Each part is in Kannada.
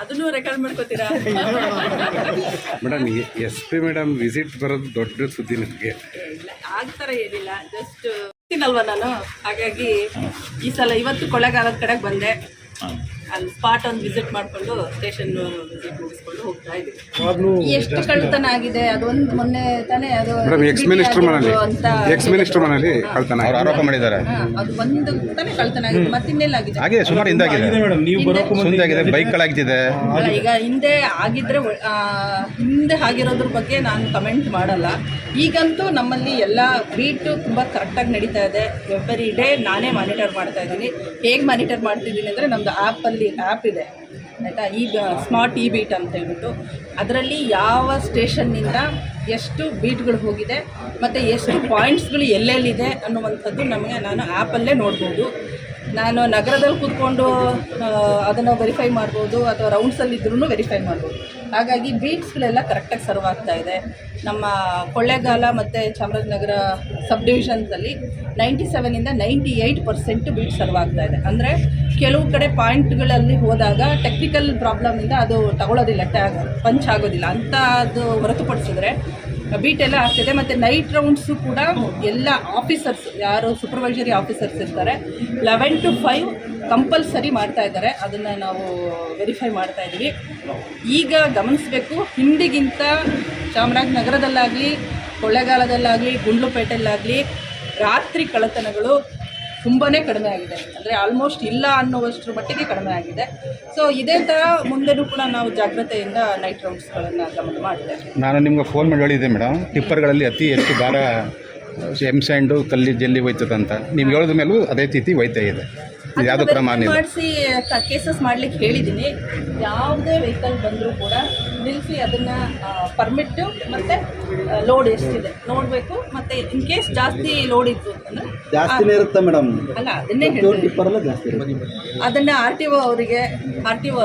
ಅದನ್ನು record ಮಾಡ್ಕೋತೀರಾ? Madam S P madam visit ಬರೋದು ದೊಡ್ಡ ಸುದ್ದಿ ನಿಮಗೆ. ಆಗ್ತಾರ ಏನಿಲ್ಲ. ಜಸ್ಟ್ ತಿನ್ನಲ್ವಾ ನಾನು? ಹಾಗಾಗಿ ಈ ಸಲ ಇವತ್ತು ಕೊಳ್ಳೆಗಾಲದ ಕಡೆಗೆ ಬಂದೆ. ಅಲ್ಲಿ ಸ್ಪಾಟ್ ಒಂದು ವಿಸಿಟ್ ಮಾಡಿಕೊಂಡು ಸ್ಟೇಷನ್ ವಿಸಿಟ್ ಮುಗಿಸ್ಕೊಂಡು ಹೋಗ್ತಾ ಇದ್ದೀವಿ. ಎಷ್ಟು ಕಳ್ತನ ಆಗಿದೆ ಅದೊಂದು ಮೊನ್ನೆ ತಾನೇ ಅದು ಮೇಡಮ್ ಎಕ್ಸ್ ಮಿನಿಸ್ಟರ್ ಮನೇಲಿ ಎಕ್ಸ್ ಮಿನಿಸ್ಟರ್ ಮನೇಲಿ ಕಳ್ತನ ಅವರು ಆರೋಪ ಮಾಡಿದ್ದಾರೆ. ಅದು ಒಂದು ತಾನೇ ಕಳ್ತನ ಆಗಿದೆ? ಮತ್ತಿನ್ನೆಲ್ಲಾಗಿದೆ ಹಾಗೆ ಸುಮಾರು ಹಿಂದಾಗಿದೆ ಸುಂದ ಆಗಿದೆ ಬೈಕ್ಗಳಾಗ್ತಿದೆ ಈಗ ಹಿಂದೆ ಆಗಿದ್ರೆ ಹಿಂದೆ ಆಗಿರೋದ್ರ ಬಗ್ಗೆ ನಾನು ಕಮೆಂಟ್ ಮಾಡಲ್ಲ. ಈಗಂತೂ ನಮ್ಮಲ್ಲಿ ಎಲ್ಲ ಬೀಟು ತುಂಬ ಕರೆಕ್ಟಾಗಿ ನಡೀತಾ ಇದೆ. ಎವ್ರಿ ಡೇ ನಾನೇ ಮಾನಿಟರ್ ಮಾಡ್ತಾ ಇದ್ದೀನಿ. ಹೇಗೆ ಮಾನಿಟರ್ ಮಾಡ್ತಿದ್ದೀನಿ ಅಂದರೆ ನಮ್ಮದು ಆ್ಯಪಲ್ಲಿ ಆ್ಯಪ್ ಇದೆ. ಆಯಿತಾ? ಈ ಸ್ಮಾರ್ಟ್ ಇ ಬೀಟ್ ಅಂತ ಹೇಳ್ಬಿಟ್ಟು. ಅದರಲ್ಲಿ ಯಾವ ಸ್ಟೇಷನ್ನಿಂದ ಎಷ್ಟು ಬೀಟ್ಗಳು ಹೋಗಿದೆ, ಮತ್ತು ಎಷ್ಟು ಪಾಯಿಂಟ್ಸ್ಗಳು ಎಲ್ಲೆಲ್ಲಿದೆ ಅನ್ನುವಂಥದ್ದು ನಮಗೆ ನಾನು ಆ್ಯಪಲ್ಲೇ ನೋಡ್ಬೋದು. ನಾನು ನಗರದಲ್ಲಿ ಕೂತ್ಕೊಂಡು ಅದನ್ನು ವೆರಿಫೈ ಮಾಡ್ಬೋದು, ಅಥವಾ ರೌಂಡ್ಸಲ್ಲಿ ಇದ್ರೂ ವೆರಿಫೈ ಮಾಡ್ಬೋದು. ಹಾಗಾಗಿ ಬೀಟ್ಸ್ಗಳೆಲ್ಲ ಕರೆಕ್ಟಾಗಿ ಸರ್ವ್ ಆಗ್ತಾ ಇದೆ. ನಮ್ಮ ಕೊಳ್ಳೇಗಾಲ ಮತ್ತು ಚಾಮರಾಜನಗರ ಸಬ್ ಡಿವಿಷನ್ಸಲ್ಲಿ ninety ಸೆವೆನಿಂದ ninety eight percent beat serve ಆಗ್ತಾ ಇದೆ. ಅಂದರೆ ಕೆಲವು ಕಡೆ ಪಾಯಿಂಟ್ಗಳಲ್ಲಿ ಹೋದಾಗ ಟೆಕ್ನಿಕಲ್ ಪ್ರಾಬ್ಲಮಿಂದ ಅದು ತಗೊಳ್ಳೋದಿಲ್ಲ ಟ್ಯಾಗ್ ಪಂಚ್ ಆಗೋದಿಲ್ಲ. ಅಂತ ಅದು ಹೊರತುಪಡಿಸಿದ್ರೆ ಬೀಟ್ ಎಲ್ಲ ಆಗ್ತಿದೆ. ಮತ್ತು ನೈಟ್ ರೌಂಡ್ಸು ಕೂಡ ಎಲ್ಲ ಆಫೀಸರ್ಸ್ ಯಾರು ಸೂಪರ್ವೈಸರಿ ಆಫೀಸರ್ಸ್ ಇರ್ತಾರೆ. ಲೆವೆನ್ ಟು ಫೈವ್ ಕಂಪಲ್ಸರಿ ಮಾಡ್ತಾ ಇದ್ದಾರೆ. ಅದನ್ನು ನಾವು ವೆರಿಫೈ ಮಾಡ್ತಾ ಇದ್ದೀವಿ. ಈಗ ಗಮನಿಸಬೇಕು, ಹಿಂದಿಗಿಂತ ಚಾಮರಾಜನಗರದಲ್ಲಾಗಲಿ, ಕೊಳ್ಳೆಗಾಲದಲ್ಲಾಗಲಿ ಗುಂಡ್ಲುಪೇಟೆಯಲ್ಲಾಗಲಿ ರಾತ್ರಿ ಕಳ್ಳತನಗಳು ತುಂಬಾ ಕಡಿಮೆ ಆಗಿದೆ. ಅಂದರೆ ಆಲ್ಮೋಸ್ಟ್ ಇಲ್ಲ ಅನ್ನುವಷ್ಟು ಮಟ್ಟಿಗೆ ಕಡಿಮೆ ಆಗಿದೆ. ಸೊ ಇದೇ ಥರ ಮುಂದೆನೂ ಕೂಡ ನಾವು ಜಾಗ್ರತೆಯಿಂದ ನೈಟ್ ರೌಂಡ್ಸ್ಗಳನ್ನು ಗಮನ ಮಾಡಿದ್ದೇವೆ ನಾನು ನಿಮ್ಗೆ ಫೋನ್ ಮಾಡಿ ಹೇಳಿದ್ದೆ ಮೇಡಮ್ ಟಿಪ್ಪರ್ಗಳಲ್ಲಿ ಅತಿ ಹೆಚ್ಚು ಭಾರ ಎಂ ಸ್ಯಾಂಡು ಕಲ್ಲಿ ಜಲ್ಲಿ ಹೋಯ್ತದಂತ. ನೀವು ಹೇಳಿದ ಮೇಲೂ ಅದೇ ರೀತಿ ಹೋಯ್ತಾ ಇದೆ ಇದು. ಯಾವುದೋ ಕ್ರಮ ಮಾಡಿಸಿ ಕೇಸಸ್ ಮಾಡ್ಲಿಕ್ಕೆ ಹೇಳಿದ್ದೀನಿ. ಯಾವುದೇ ವೆಹಿಕಲ್ ಬಂದರೂ ಕೂಡ ನಿಲ್ಲಿಸಿ ಅದನ್ನು ಪರ್ಮಿಟ್ ಮತ್ತು ಲೋಡ್ ಎಷ್ಟಿದೆ ನೋಡಬೇಕು. ಮತ್ತು ಇನ್ ಕೇಸ್ ಜಾಸ್ತಿ ಲೋಡ್ ಇತ್ತು ಅಂತಂದರೆ ಜಾಸ್ತಿನೇ ಇರುತ್ತೆ ಮೇಡಮ್ ಅಲ್ಲ ಅದನ್ನೇ ಹೇಳ್ತೀನಿ. ಟಿಪ್ಪರೆಲ್ಲ ಜಾಸ್ತಿ ಇರುತ್ತೆ. ಅದನ್ನ ಆರ್ ಟಿ ಒ ಅವರಿಗೆ ಆರ್ ಟಿ ಒ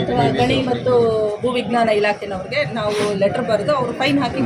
ಅಥವಾ ಗಣಿ ಮತ್ತು ಭೂವಿಜ್ಞಾನ ಇಲಾಖೆನವ್ರಿಗೆ ನಾವು ಲೆಟರ್ ಬರೆದು ಅವರು ಫೈನ್ ಹಾಕಿ